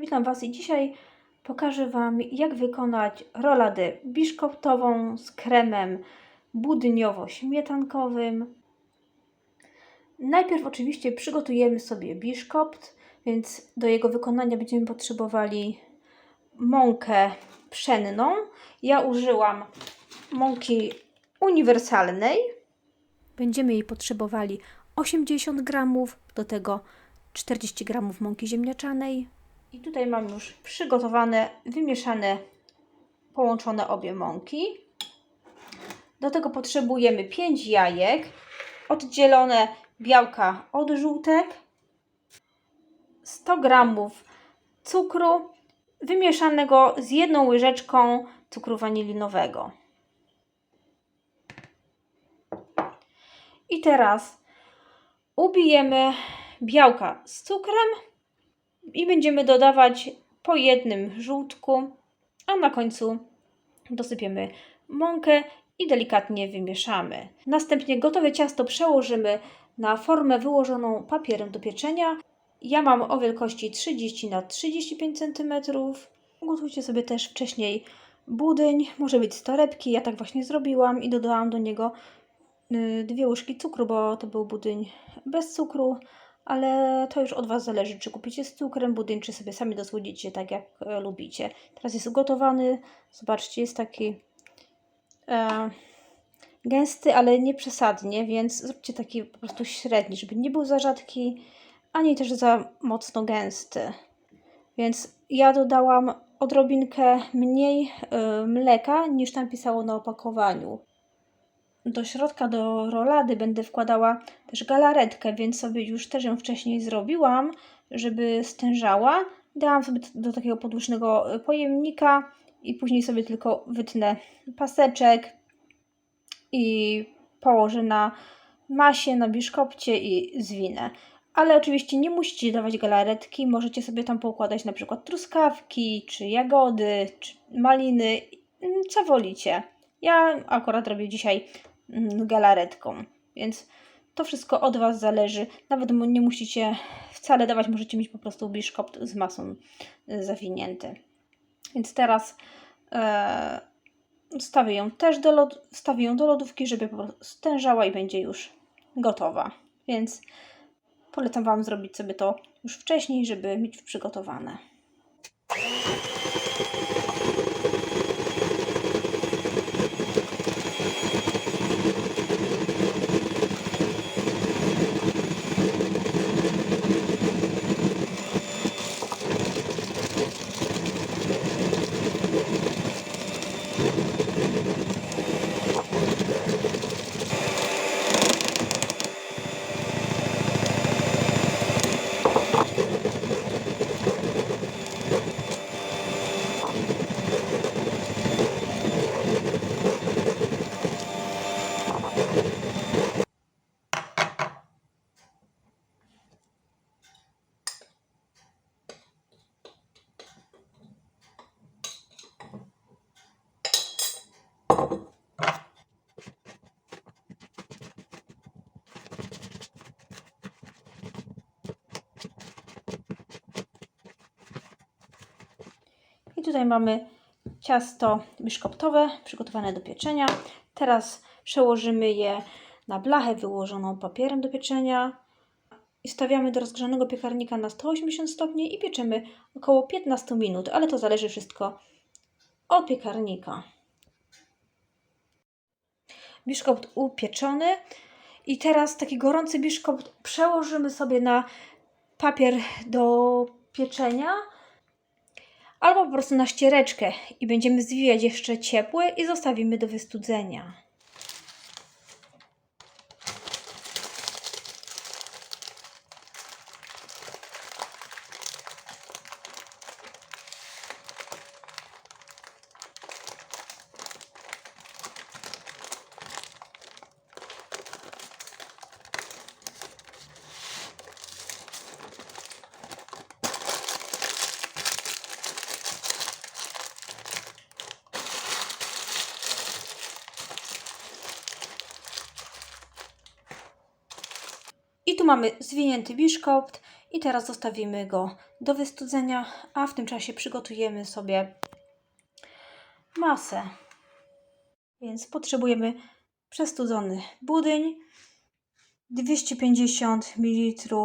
Witam Was i dzisiaj pokażę Wam jak wykonać roladę biszkoptową z kremem budyniowo-śmietankowym. Najpierw oczywiście przygotujemy sobie biszkopt, więc do jego wykonania będziemy potrzebowali mąkę pszenną. Ja użyłam mąki uniwersalnej. Będziemy jej potrzebowali 80 gramów, do tego 40 gramów mąki ziemniaczanej. I tutaj mam już przygotowane, wymieszane, połączone obie mąki. Do tego potrzebujemy 5 jajek, oddzielone białka od żółtek, 100 gramów cukru, wymieszanego z jedną łyżeczką cukru wanilinowego. I teraz ubijemy białka z cukrem i będziemy dodawać po jednym żółtku, a na końcu dosypiemy mąkę i delikatnie wymieszamy. Następnie gotowe ciasto przełożymy na formę wyłożoną papierem do pieczenia. Ja mam o wielkości 30 na 35 cm. Ugotujcie sobie też wcześniej budyń, może być z torebki, ja tak właśnie zrobiłam i dodałam do niego y, dwie łyżki cukru, bo to był budyń bez cukru, ale to już od Was zależy, czy kupicie z cukrem budyń, czy sobie sami dosłodzicie tak jak e, lubicie. Teraz jest ugotowany, zobaczcie, jest taki e, gęsty, ale nie przesadnie, więc zróbcie taki po prostu średni, żeby nie był za rzadki, ani też za mocno gęsty. Więc ja dodałam odrobinkę mniej y, mleka niż tam pisało na opakowaniu. Do środka do rolady będę wkładała też galaretkę, więc sobie już też ją wcześniej zrobiłam, żeby stężała. Dałam sobie do takiego podłużnego pojemnika i później sobie tylko wytnę paseczek i położę na masie, na biszkopcie i zwinę. Ale oczywiście nie musicie dawać galaretki, możecie sobie tam poukładać na przykład truskawki, czy jagody, czy maliny, mm, co wolicie. Ja akurat robię dzisiaj galaretką, więc to wszystko od Was zależy. Nawet nie musicie wcale dawać, możecie mieć po prostu biszkopt z masą y, zawinięty. Więc teraz e, wstawię ją też do, lod- wstawię ją do lodówki, żeby po prostu stężała i będzie już gotowa. Więc Polecam Wam zrobić sobie to już wcześniej, żeby mieć przygotowane. Tutaj mamy ciasto biszkoptowe przygotowane do pieczenia. Teraz przełożymy je na blachę wyłożoną papierem do pieczenia i stawiamy do rozgrzanego piekarnika na 180 stopni i pieczemy około 15 minut, ale to zależy wszystko od piekarnika. Biszkopt upieczony i teraz taki gorący biszkopt przełożymy sobie na papier do pieczenia albo po prostu na ściereczkę i będziemy zwijać jeszcze ciepły i zostawimy do wystudzenia. Tu mamy zwinięty biszkopt i teraz zostawimy go do wystudzenia, a w tym czasie przygotujemy sobie masę. Więc potrzebujemy przestudzony budyń, 250 ml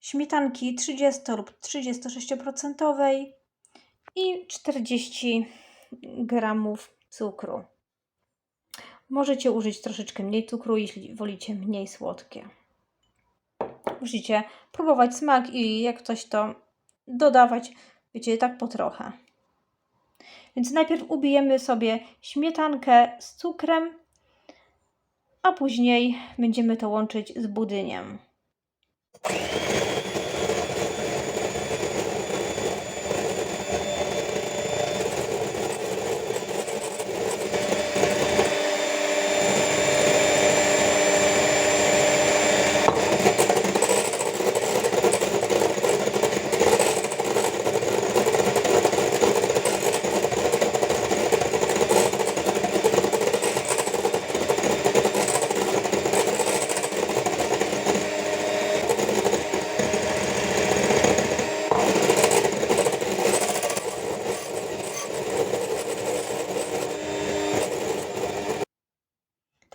śmietanki 30 lub 36% i 40 gramów cukru. Możecie użyć troszeczkę mniej cukru, jeśli wolicie mniej słodkie. Musicie próbować smak i jak coś to dodawać, wiecie, tak po trochę. Więc najpierw ubijemy sobie śmietankę z cukrem, a później będziemy to łączyć z budyniem.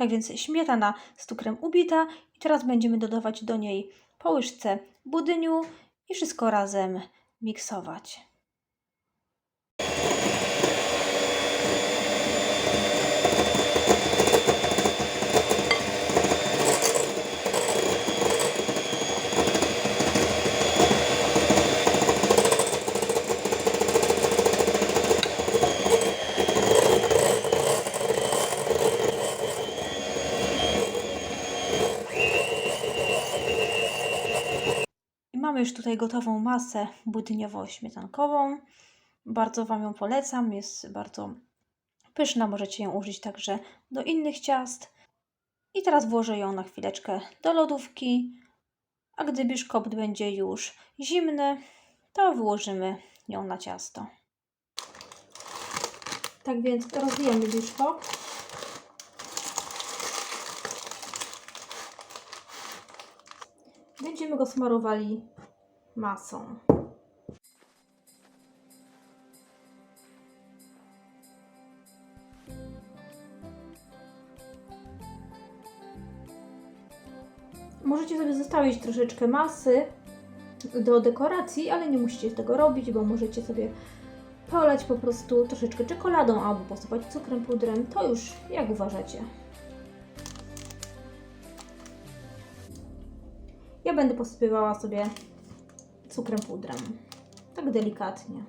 Więc śmietana z cukrem ubita i teraz będziemy dodawać do niej po łyżce budyniu i wszystko razem miksować. I mamy już tutaj gotową masę budyniowo-śmietankową. Bardzo Wam ją polecam, jest bardzo pyszna, możecie ją użyć także do innych ciast. I teraz włożę ją na chwileczkę do lodówki, a gdy biszkopt będzie już zimny, to wyłożymy ją na ciasto. Tak więc rozwijamy biszkopt. Będziemy go smarowali masą. Możecie sobie zostawić troszeczkę masy do dekoracji, ale nie musicie tego robić, bo możecie sobie polać po prostu troszeczkę czekoladą albo posypać cukrem, pudrem. To już jak uważacie. Ja będę posypywała sobie cukrem pudrem. Tak delikatnie.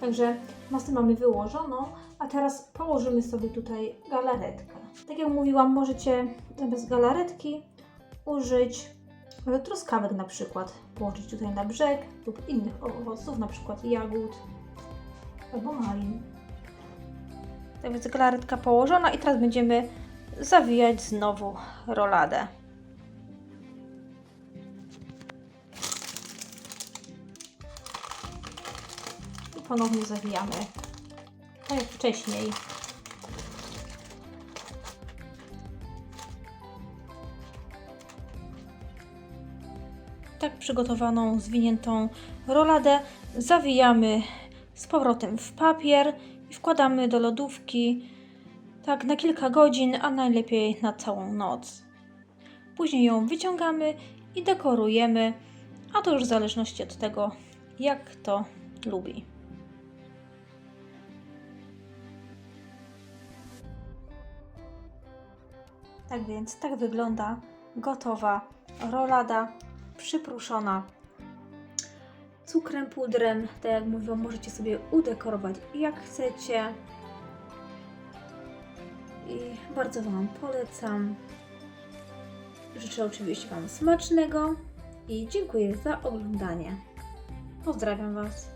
Także masę mamy wyłożoną, a teraz położymy sobie tutaj galaretkę. Tak jak mówiłam, możecie zamiast galaretki użyć truskawek na przykład, położyć tutaj na brzeg lub innych owoców, na przykład jagód albo malin. Tak więc galaretka położona i teraz będziemy zawijać znowu roladę. I ponownie zawijamy, tak jak wcześniej. Przygotowaną, zwiniętą roladę zawijamy z powrotem w papier i wkładamy do lodówki tak na kilka godzin, a najlepiej na całą noc. Później ją wyciągamy i dekorujemy, a to już w zależności od tego, jak kto lubi. Tak więc tak wygląda gotowa rolada przypruszona cukrem, pudrem. Tak jak mówiłam, możecie sobie udekorować jak chcecie. I bardzo Wam polecam. Życzę oczywiście Wam smacznego i dziękuję za oglądanie. Pozdrawiam Was.